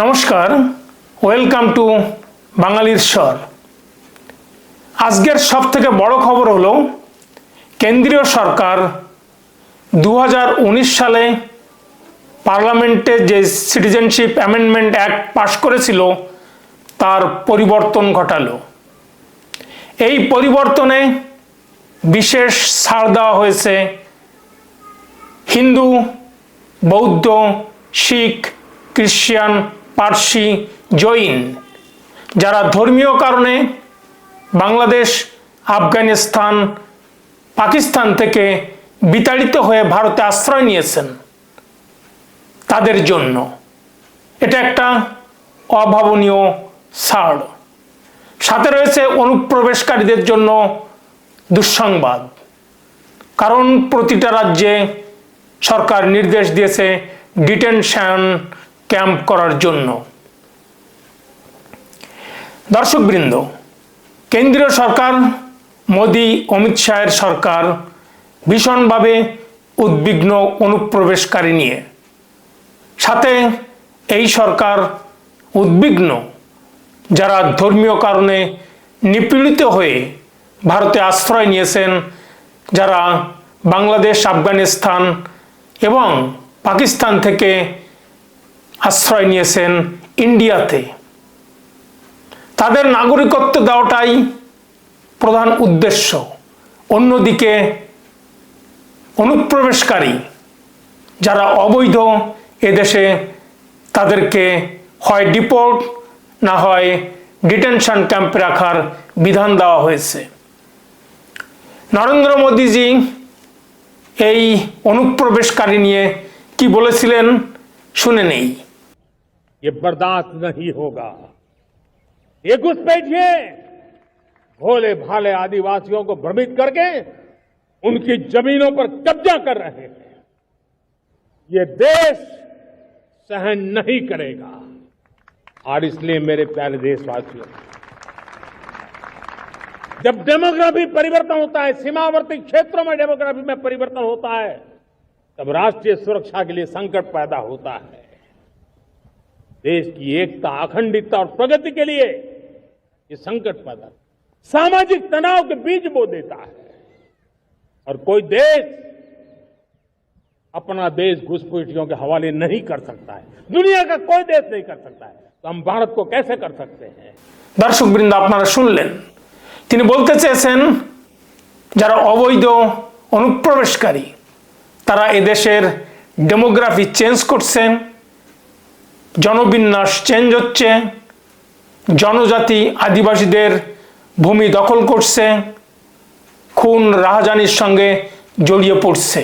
নমস্কার, welcome to বাঙালির স্বর। আজকের সব থেকে বড় খবর হলো, কেন্দ্রীয় সরকার দু হাজার উনিশ সালে পার্লামেন্টে যে সিটিজেনশিপ অ্যামেন্ডমেন্ট অ্যাক্ট পাশ করেছিল, তার পরিবর্তন ঘটালো। এই পরিবর্তনে বিশেষ ছাড় দেওয়া হয়েছে হিন্দু, বৌদ্ধ, শিখ, খ্রিস্টান পার্সি জৈন, যারা ধর্মীয় কারণে বাংলাদেশ, আফগানিস্তান, পাকিস্তান থেকে বিতাড়িত হয়ে ভারতে আশ্রয় নিয়েছেন তাদের জন্য। এটা একটা অভাবনীয় ছাড়। সাথে রয়েছে অনুপ্রবেশকারীদের জন্য দুঃসংবাদ, কারণ প্রতিটা রাজ্যে সরকার নির্দেশ দিয়েছে ডিটেনশন ক্যাম্প করার জন্য। দর্শকবৃন্দ, কেন্দ্রীয় সরকার, মোদি, অমিত শাহের সরকার ভীষণভাবে উদ্বিগ্ন অনুপ্রবেশকারী নিয়ে। সাথে এই সরকার উদ্বিগ্ন, যারা ধর্মীয় কারণে নিপীড়িত হয়ে ভারতে আশ্রয় নিয়েছেন, যারা বাংলাদেশ, আফগানিস্তান এবং পাকিস্তান থেকে আশ্রয় নিয়েছেন ইন্ডিয়াতে। তাদের নাগরিকত্ব দেওয়াটাই প্রধান উদ্দেশ্য। অন্যদিকে অনুপ্রবেশকারী যারা অবৈধ এদেশে তাদেরকে হয় ডিপোর্ট, না হয় ডিটেনশন ক্যাম্পে রাখার বিধান দেওয়া হয়েছে। নরেন্দ্র মোদীজি এই অনুপ্রবেশকারী নিয়ে কি বলেছিলেন শুনে নেই। ये बर्दाश्त नहीं होगा। ये घुसपैठिए भोले भाले आदिवासियों को भ्रमित करके उनकी जमीनों पर कब्जा कर रहे हैं। ये देश सहन नहीं करेगा। और इसलिए मेरे प्यारे देशवासियों, जब डेमोग्राफी परिवर्तन होता है, सीमावर्ती क्षेत्रों में डेमोग्राफी में परिवर्तन होता है, तब राष्ट्रीय सुरक्षा के लिए संकट पैदा होता है। देश की एकता अखंडितता और प्रगति के लिए ये संकट पैदा सामाजिक तनाव के बीज बो देता है और कोई देश अपना देश घुसपैठियों के हवाले नहीं कर सकता है दुनिया का कोई देश नहीं कर सकता है तो हम भारत को कैसे कर सकते हैं দর্শক বৃন্দ আপনারা শুনলেন তিনি বলতে চেয়েছেন যারা অবৈধ অনুপ্রবেশকারী তারা এদেশের ডেমোগ্রাফি চেঞ্জ করছেন জনবিন্যাস চেঞ্জ হচ্ছে, জনজাতি আদিবাসীদের ভূমি দখল করছে, খুন রাহাজানির সঙ্গে জড়িয়ে পড়ছে।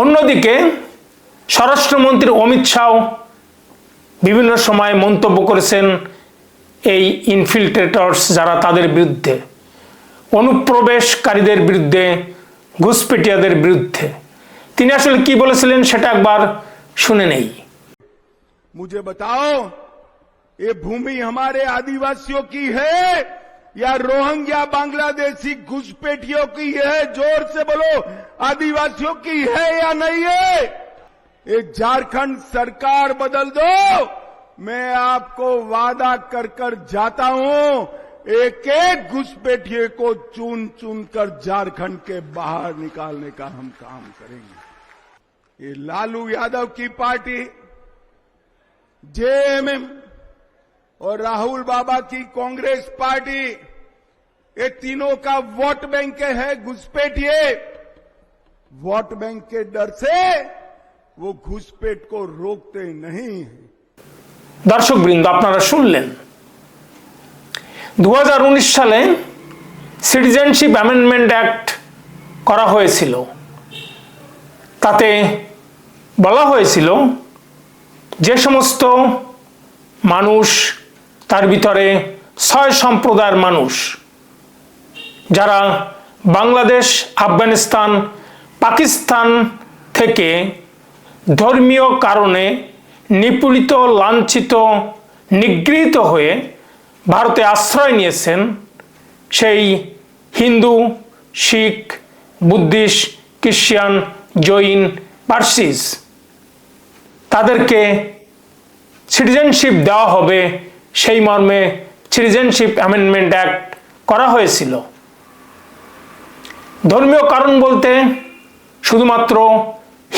অন্যদিকে স্বরাষ্ট্রমন্ত্রী অমিত শাহ বিভিন্ন সময় মন্তব্য করেছেন এই ইনফিল্ট্রেটর্স যারা তাদের বিরুদ্ধে, অনুপ্রবেশকারীদের বিরুদ্ধে ঘুসপেটিয়াদের বিরুদ্ধে। তিনি আসলে কি বলেছিলেন সেটা একবার শুনে নেই। मुझे बताओ, ये भूमि हमारे आदिवासियों की है या रोहंग्या बांग्लादेशी घुसपैठियों की है? ज़ोर से बोलो, आदिवासियों की है या नहीं है? ये झारखंड सरकार बदल दो। मैं आपको वादा कर कर जाता हूँ, एक एक घुसपैठिए को चुन चुन कर झारखंड के बाहर निकालने का हम काम करेंगे। ये लालू यादव की पार्टी जेएमएम और राहुल बाबा की कांग्रेस पार्टी ये तीनों का वोट बैंक है घुसपैठिए वोट बैंक के डर से वो घुसपैठ को रोकते नहीं है দর্শক বৃন্দ আপনারা শুনলেন দু সালে সিটিজেনশিপ অ্যামেন্ডমেন্ট অ্যাক্ট করা হয়েছিল তাতে বলা হয়েছিল যে সমস্ত মানুষ তার ভিতরে ছয় সম্প্রদায়ের মানুষ, যারা বাংলাদেশ, আফগানিস্তান, পাকিস্তান থেকে ধর্মীয় কারণে নিপীড়িত, লাঞ্ছিত, নিগৃহীত হয়ে ভারতে আশ্রয় নিয়েছেন সেই হিন্দু, শিখ, বুদ্ধিস্ট, খ্রিস্টান, জৈন, পার্সিস। তাদেরকে সিটিজেনশিপ দেওয়া হবে, সেই মর্মে সিটিজেনশিপ অ্যামেন্ডমেন্ট অ্যাক্ট করা হয়েছিল। ধর্মীয় কারণ বলতে শুধুমাত্র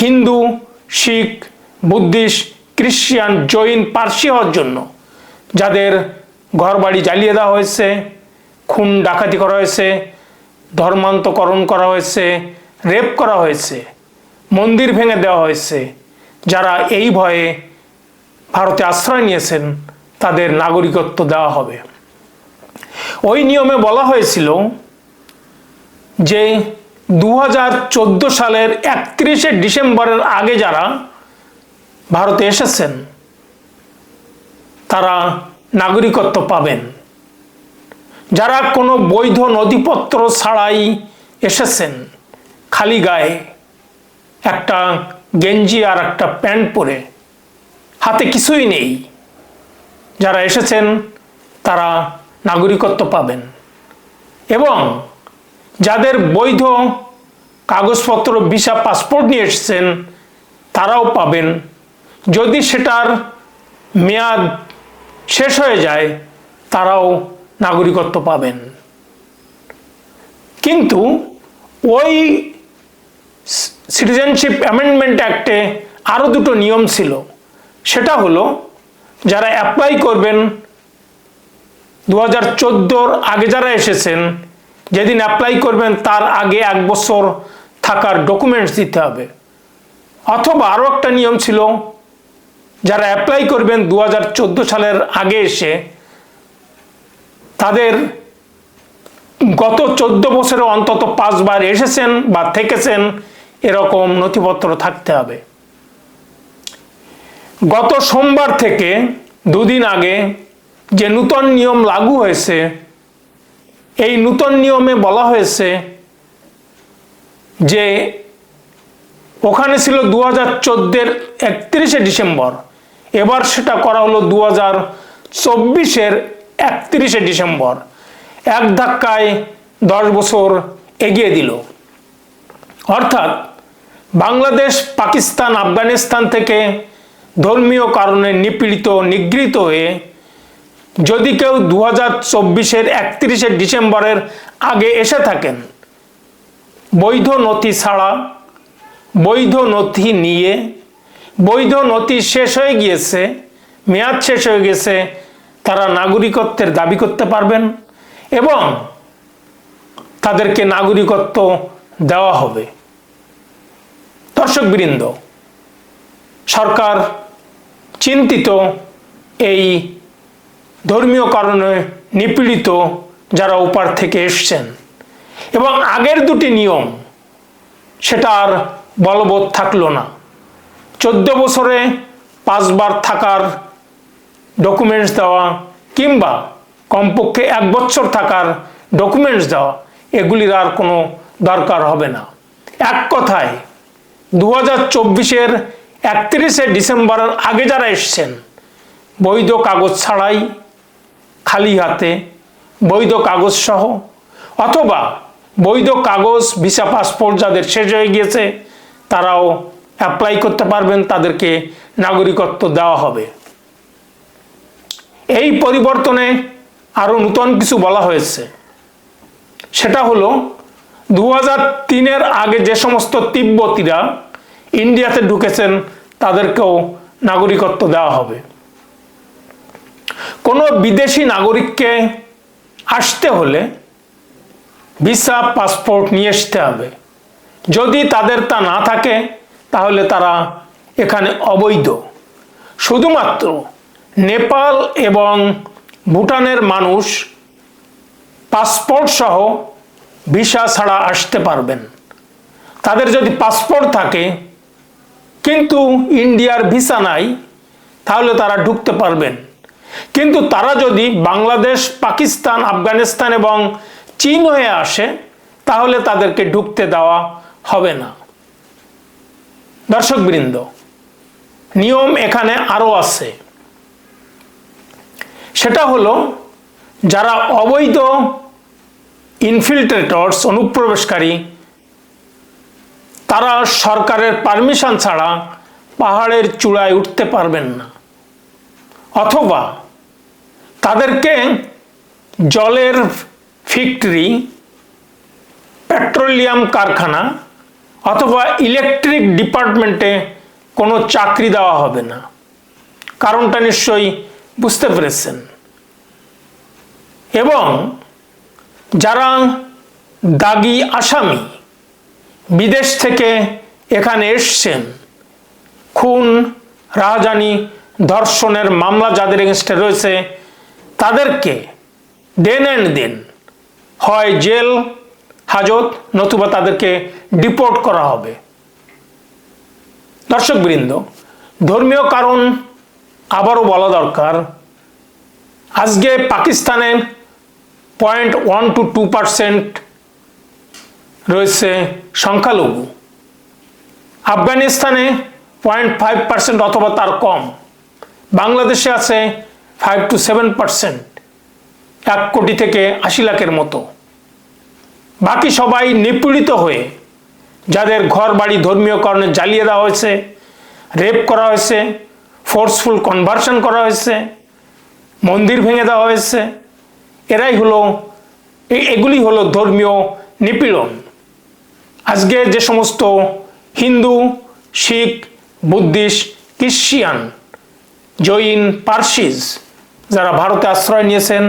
হিন্দু, শিখ, বুদ্ধিস্ট, খ্রিস্টান, জৈন, পার্সি হওয়ার জন্য। যাদের ঘরবাড়ি জ্বালিয়ে দেওয়া হয়েছে, খুন, ডাকাতি করা হয়েছে, ধর্মান্তকরণ করা হয়েছে, রেপ করা হয়েছে, মন্দির ভেঙে দেওয়া হয়েছে, যারা এই ভয়ে ভারতে আশ্রয় নিয়েছেন, তাদের নাগরিকত্ব দেওয়া হবে। ওই নিয়মে বলা হয়েছিল যে দু হাজার চোদ্দ সালের একত্রিশে ডিসেম্বরের আগে যারা ভারতে এসেছেন, তারা নাগরিকত্ব পাবেন। যারা কোনো বৈধ নথিপত্র ছাড়াই এসেছেন, খালি গায়ে একটা গেঞ্জি আর একটা প্যান্ট পরে হাতে কিছুই নেই। যারা এসেছেন, তারা নাগরিকত্ব পাবেন। এবং যাদের বৈধ কাগজপত্র, ভিসা, পাসপোর্ট নিয়ে এসেছেন, তারাও পাবেন। যদি সেটার মেয়াদ শেষ হয়ে যায়, তারাও নাগরিকত্ব পাবেন। কিন্তু ওই সিটিজেনশিপ অ্যামেন্ডমেন্ট অ্যাক্টে আরও দুটো নিয়ম ছিল। সেটা হলো, যারা অ্যাপ্লাই করবেন দু হাজার চোদ্দোর আগে যারা এসেছেন, যেদিন অ্যাপ্লাই করবেন, তার আগে এক বছর থাকার ডকুমেন্টস দিতে হবে। অথবা আরও একটা নিয়ম ছিল, যারা অ্যাপ্লাই করবেন দু হাজার চোদ্দ সালের আগে এসে, তাদের গত চোদ্দ বছরে অন্তত পাঁচবার এসেছেন বা থেকেছেন, এরকম নথিপত্র থাকতে হবে। গত সোমবার থেকে দুদিন আগে যে নূতন নিয়ম লাগু হয়েছে, এই নূতন নিয়মে বলা হয়েছে যে ওখানে ছিল দু হাজার চোদ্দের একত্রিশে ডিসেম্বর, এবার সেটা করা হলো দু হাজার চব্বিশের একত্রিশে ডিসেম্বর। এক ধাক্কায় দশ বছর এগিয়ে দিল। অর্থাৎ বাংলাদেশ, পাকিস্তান, আফগানিস্তান থেকে ধর্মীয় কারণে নিপীড়িত নিগৃহীত হয়ে, যদি কেউ দু হাজার চব্বিশের একত্রিশে ডিসেম্বরের আগে এসে থাকেন, বৈধ নথি ছাড়া, বৈধ নথি নিয়ে, বৈধ নথি শেষ হয়ে গিয়েছে, মেয়াদ শেষ হয়ে গেছে, তারা নাগরিকত্বের দাবি করতে পারবেন এবং তাদেরকে নাগরিকত্ব দেওয়া হবে। দর্শকবৃন্দ, সরকার চিন্তিত এই ধর্মীয় কারণে নিপীড়িত যারা ওপার থেকে এসছেন। এবং আগের দুটি নিয়ম, সেটা আর বলবৎ থাকল না। চোদ্দ বছরে পাঁচবার থাকার ডকুমেন্টস দেওয়া কিংবা কমপক্ষে এক বছর থাকার ডকুমেন্টস দেওয়া, এগুলির আর কোনো দরকার হবে না। এক কথায় দু হাজার চব্বিশের একত্রিশে ডিসেম্বরের আগে যারা এসছেন, বৈধ কাগজ ছাড়াই খালি হাতে বৈধ কাগজ সহ, অথবা বৈধ কাগজ, ভিসা, পাসপোর্ট যাদের শেষ হয়ে গিয়েছে, তারাও অ্যাপ্লাই করতে পারবেন, তাদেরকে নাগরিকত্ব দেওয়া হবে। এই পরিবর্তনে আরও নূতন কিছু বলা হয়েছে। সেটা হলো দু হাজার তিনের আগে যে সমস্ত তিব্বতীরা ইন্ডিয়াতে ঢুকেছেন, তাদেরকেও নাগরিকত্ব দেওয়া হবে। কোনো বিদেশি নাগরিককে আসতে হলে ভিসা, পাসপোর্ট নিয়ে আসতে হবে। যদি তাদের তা না থাকে, তাহলে তারা এখানে অবৈধ। শুধুমাত্র নেপাল এবং ভুটানের মানুষ পাসপোর্ট সহ ভিসা ছাড়া আসতে পারবেন। তাদের যদি পাসপোর্ট থাকে কিন্তু ইন্ডিয়ার ভিসা নাই, তাহলে তারা ঢুকতে পারবেন। কিন্তু তারা যদি বাংলাদেশ, পাকিস্তান, আফগানিস্তান এবং চীন হয়ে আসে, তাহলে তাদেরকে ঢুকতে দেওয়া হবে না। দর্শকবৃন্দ, নিয়ম এখানে আরও আছে। সেটা হলো, যারা অবৈধ ইনফিল্ট্রেটর্স অনুপ্রবেশকারী তারা সরকারের পারমিশন ছাড়া পাহাড়ের চূড়ায় উঠতে পারবেন না। অথবা তাদেরকে জলের ফ্যাক্টরি, পেট্রোলিয়াম কারখানা অথবা ইলেকট্রিক ডিপার্টমেন্টে কোনো চাকরি দেওয়া হবে না। কারণটা নিশ্চয়ই বুঝতে পেরেছেন। এবং যারা দাগি আসামি বিদেশ থেকে এখানে এসছেন। খুন রাহাজানি ধর্ষণের মামলা যাদের এগেনস্টে রয়েছে, তাদেরকে দেন অ্যান্ড দেন। হয় জেল, হাজত, নতুবা তাদেরকে ডিপোর্ট করা হবে। দর্শকবৃন্দ ধর্মীয় কারণ আবারও বলা দরকার। আজকে পাকিস্তানের point one two two percent রয়েছে সংখ্যালঘু। আফগানিস্তানে পয়েন্ট ফাইভ পার্সেন্ট অথবা তার কম। বাংলাদেশে আছে ফাইভ টু সেভেন পার্সেন্ট এক কোটি থেকে আশি লাখের মতো। বাকি সবাই নিপীড়িত হয়ে যাদের ঘর বাড়ি ধর্মীয় কারণে জ্বালিয়ে দেওয়া হয়েছে, রেপ করা হয়েছে ফোর্সফুল কনভার্সন করা হয়েছে, মন্দির ভেঙে দেওয়া হয়েছে, এরাই হলো এগুলি হলো ধর্মীয় নিপীড়ন। আজকে যে সমস্ত হিন্দু, শিখ, বুদ্ধিস্ট ক্রিশ্চিয়ান জৈন, পার্সিস যারা ভারতে আশ্রয় নিয়েছেন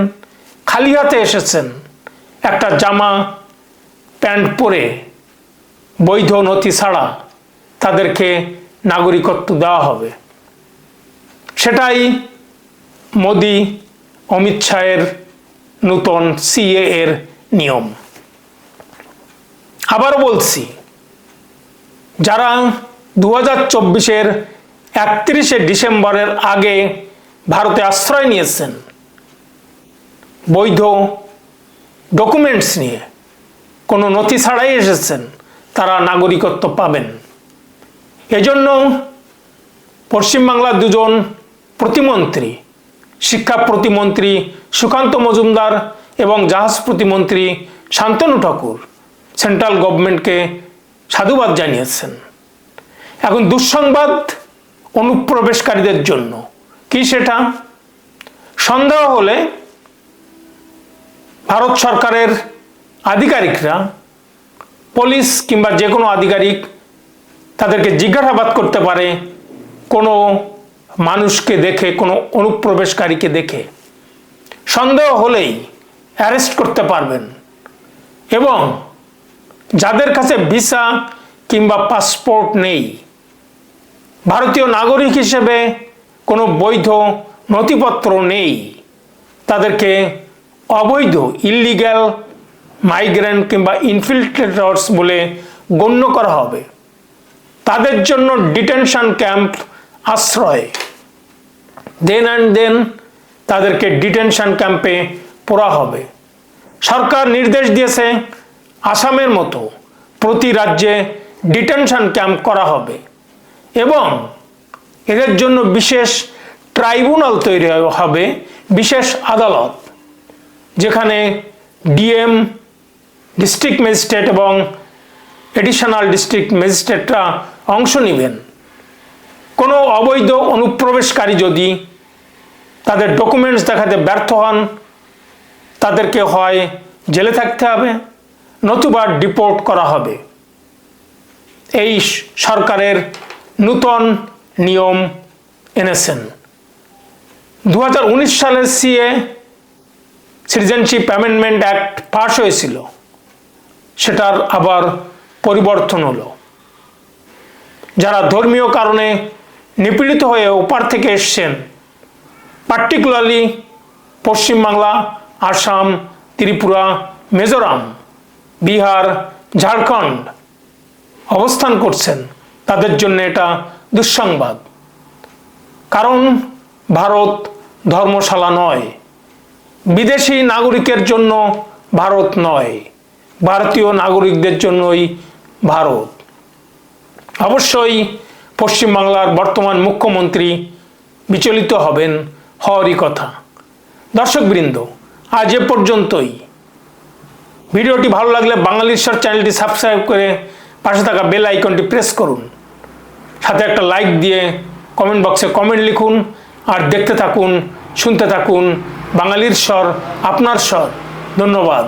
খালি হাতে এসেছেন, একটা জামা, প্যান্ট পরে বৈধ নথি ছাড়া তাদেরকে নাগরিকত্ব দেওয়া হবে। সেটাই মোদি, অমিত শাহের নূতন সিএ এর নিয়ম। আবারও বলছি, যারা দু হাজার চব্বিশের একত্রিশে ডিসেম্বরের আগে ভারতে আশ্রয় নিয়েছেন, বৈধ ডকুমেন্টস নিয়ে কোনো নথি ছাড়াই এসেছেন, তারা নাগরিকত্ব পাবেন। এজন্য পশ্চিমবাংলার দুজন প্রতিমন্ত্রী, শিক্ষা প্রতিমন্ত্রী সুকান্ত মজুমদার এবং জাহাজ প্রতিমন্ত্রী শান্তনু ঠাকুর সেন্ট্রাল গভর্নমেন্টকে সাধুবাদ জানিয়েছেন। এখন দুঃসংবাদ অনুপ্রবেশকারীদের জন্য। কি সেটা? সন্দেহ হলে ভারত সরকারের আধিকারিকরা, পুলিশ কিংবা যে কোনো আধিকারিক তাদেরকে জিজ্ঞাসাবাদ করতে পারে, কোনো মানুষকে দেখে, কোনো অনুপ্রবেশকারীকে দেখে। সন্দেহ হলেই অ্যারেস্ট করতে পারবেন এবং যাদের কাছে ভিসা কিংবা পাসপোর্ট নেই, ভারতীয় নাগরিক হিসেবে কোনো বৈধ নথিপত্র নেই, তাদেরকে অবৈধ ইলিগ্যাল মাইগ্রেন্ট কিংবা ইনফিল্ট্রেটর্স বলে গণ্য করা হবে। তাদের জন্য ডিটেনশন ক্যাম্প আশ্রয়। দেন অ্যান্ড দেন তাদেরকে ডিটেনশন ক্যাম্পে পড়া হবে। সরকার নির্দেশ দিয়েছে আসামের মতো প্রতি রাজ্যে ডিটেনশন ক্যাম্প করা হবে এবং এদের জন্য বিশেষ ট্রাইব্যুনাল তৈরি হবে, বিশেষ আদালত, যেখানে ডিএম, ডিস্ট্রিক্ট ম্যাজিস্ট্রেট এবং এডিশনাল ডিস্ট্রিক্ট ম্যাজিস্ট্রেটরা অংশ নেবেন। কোনো অবৈধ অনুপ্রবেশকারী যদি তাদের ডকুমেন্টস দেখাতে ব্যর্থ হন, তাদেরকে হয় জেলে থাকতে হবে। নতুবা ডিপোর্ট করা হবে। এই সরকারের নূতন নিয়ম এনেছেন। দু সালের সিএ সিটিজেনশিপ অ্যামেন্ডমেন্ট অ্যাক্ট পাশ হয়েছিল। সেটার আবার পরিবর্তন হলো। যারা ধর্মীয় কারণে নিপীড়িত হয়ে ওপার থেকে এসছেন পার্টিকুলারলি পশ্চিমবাংলা, আসাম, ত্রিপুরা, মিজোরাম বিহার, ঝাড়খণ্ড অবস্থান করছেন। তাদের জন্য এটা দুঃসংবাদ। কারণ ভারত ধর্মশালা নয়, বিদেশি নাগরিকের জন্য ভারত নয়, ভারতীয় নাগরিকদের জন্যই ভারত। অবশ্যই পশ্চিমবাংলার বর্তমান মুখ্যমন্ত্রী বিচলিত হবেন হওয়ারই কথা। দর্শকবৃন্দ, আজ এ পর্যন্তই। ভিডিওটি ভালো লাগলে বাঙালির স্যার চ্যানেলটি সাবস্ক্রাইব করে পাশে থাকা বেল আইকনটি প্রেস করুন। সাথে একটা লাইক দিয়ে কমেন্ট বক্সে কমেন্ট লিখুন আর দেখতে থাকুন, শুনতে থাকুন বাঙালির স্বর আপনার স্বর ধন্যবাদ।